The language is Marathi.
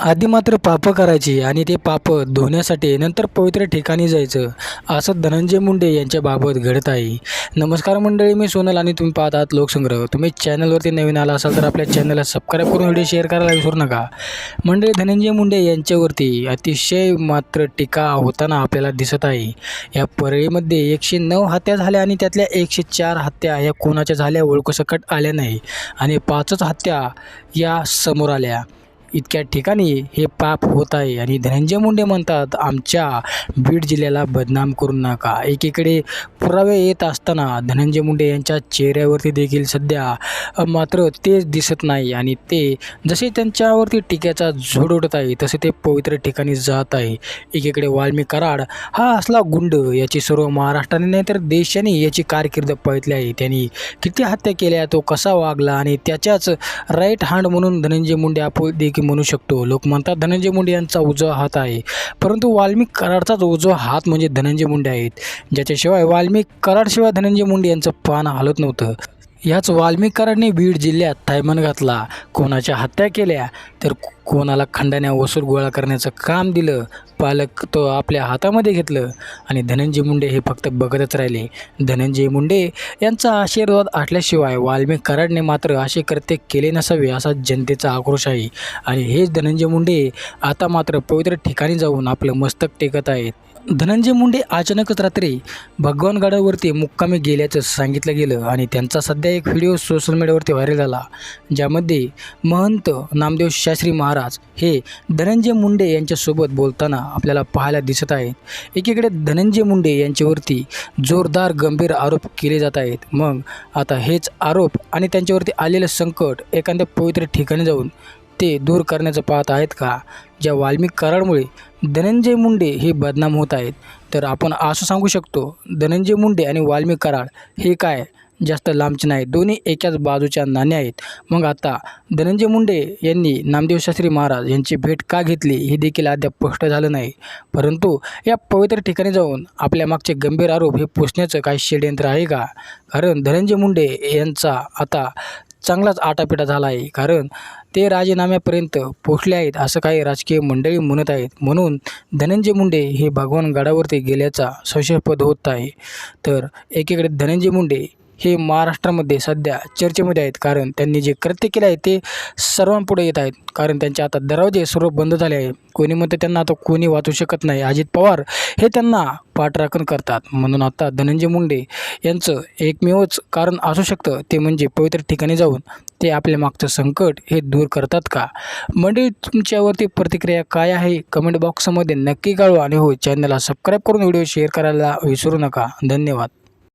आधी मात्र पापं करायची आणि ते पापं धुण्यासाठी नंतर पवित्र ठिकाणी जायचं असं धनंजय मुंडे यांच्याबाबत घडत आहे. नमस्कार मंडळी मी सोनल आणि तुम्ही पाहत आहात लोकसंग्रह. तुम्ही चॅनलवरती नवीन आला असाल तर आपल्या चॅनलला सबस्क्राईब करून व्हिडिओ शेअर करायला विसरू नका. मंडळी धनंजय मुंडे यांच्यावरती अतिशय मात्र टीका होताना आपल्याला दिसत आहे. या परळीमध्ये एकशे नऊ हत्या झाल्या आणि त्यातल्या एकशे चार हत्या या कोणाच्या झाल्या ओळखसकट आल्या नाही. आणि पाचच हत्या या समोर आल्या. इतक्या ठिकाणी हे पाप होत आहे. आणि धनंजय मुंडे म्हणतात आमच्या बीड जिल्ह्याला बदनाम करू नका. एकीकडे पुरावे येत असताना धनंजय मुंडे यांच्या चेहऱ्यावरती देखील सध्या मात्र तेच दिसत नाही. आणि ते जसे त्यांच्यावरती टीकेचा झोड उडत आहे तसे ते पवित्र ठिकाणी जात आहे. एकीकडे वाल्मी कराड हा असला गुंड याची सर्व महाराष्ट्राने नाही तर देशाने याची कारकीर्द पळतली आहे. त्यांनी किती हत्या केल्या तो कसा वागला? आणि त्याच्याच राईट हँड म्हणून धनंजय मुंडे आपण देखील की म्हणू शकतो. लोक म्हणतात धनंजय मुंडे यांचा उजवा हात आहे. परंतु वाल्मिक कराडचाच उजवा हात म्हणजे धनंजय मुंडे आहेत. ज्याच्याशिवाय वाल्मिक कराडशिवाय धनंजय मुंडे यांचं पान हलत नव्हतं. याच वाल्मिकरांनी बीड जिल्ह्यात थायमन घातला. कोणाच्या हत्या केल्या तर कोणाला खंडाण्या वसूल गोळा करण्याचं काम दिलं पालक तो आपल्या हातामध्ये घेतलं. आणि धनंजय मुंडे हे फक्त बघतच राहिले. धनंजय मुंडे यांचा आशीर्वाद आटल्याशिवाय वाल्मिक कराडने मात्र असे कृत्य केले नसावे असा जनतेचा आक्रोश आहे. आणि हेच धनंजय मुंडे आता मात्र पवित्र ठिकाणी जाऊन आपलं मस्तक टेकत आहेत. धनंजय मुंडे अचानकच रात्री भगवानगडावरती मुक्कामी गेल्याचं सांगितलं गेलं आणि त्यांचा सध्या एक व्हिडिओ सोशल मीडियावरती व्हायरल झाला ज्यामध्ये महंत नामदेव शास्त्री महाराज हे धनंजय मुंडे यांच्यासोबत बोलताना आपल्याला पाहायला दिसत आहेत. एकीकडे धनंजय मुंडे यांच्यावरती जोरदार गंभीर आरोप केले जात आहेत. मग आता हेच आरोप आणि त्यांच्यावरती आलेलं संकट एखाद्या पवित्र ठिकाणी जाऊन ते दूर करण्याचं पाहत आहेत का? ज्या वाल्मिक कराडमुळे धनंजय मुंडे हे बदनाम होत आहेत. तर आपण असं सांगू शकतो धनंजय मुंडे आणि वाल्मिक कराड हे काय? जास्त लांबचे नाही दोन्ही एकाच बाजूच्या नाण्या आहेत. मग आता धनंजय मुंडे यांनी नामदेव शास्त्री महाराज यांची भेट का घेतली हे देखील अद्याप स्पष्ट झालं नाही. परंतु या पवित्र ठिकाणी जाऊन आपल्या मागचे गंभीर आरोप हे पुसण्याचं काही षडयंत्र आहे का? कारण धनंजय मुंडे यांचा आता चांगलाच आटापिटा झाला आहे. कारण ते राजीनाम्यापर्यंत पोचले आहेत असं काही राजकीय मंडळी म्हणत आहेत. म्हणून धनंजय मुंडे हे भगवान गडावरती गेल्याचा संशयपद होत आहे. तर एकीकडे धनंजय मुंडे हे महाराष्ट्रामध्ये सध्या चर्चेमध्ये आहेत. कारण त्यांनी जे कृत्य केले आहे ते सर्वांपुढे येत आहेत. कारण त्यांचे आता दरवाजे सर्व बंद झाले आहे. कोणी म्हणते त्यांना आता कोणी वाचू शकत नाही. अजित पवार हे त्यांना पाठराखण करतात. म्हणून आता धनंजय मुंडे यांचं एकमेवच कारण असू शकतं. ते म्हणजे पवित्र ठिकाणी जाऊन ते आपल्या मागचं संकट हे दूर करतात का? मंडळी तुमच्यावरती प्रतिक्रिया काय आहे? कमेंट बॉक्समध्ये नक्की कळवा. आणि हो चॅनलला सबस्क्राईब करून व्हिडिओ शेअर करायला विसरू नका. धन्यवाद.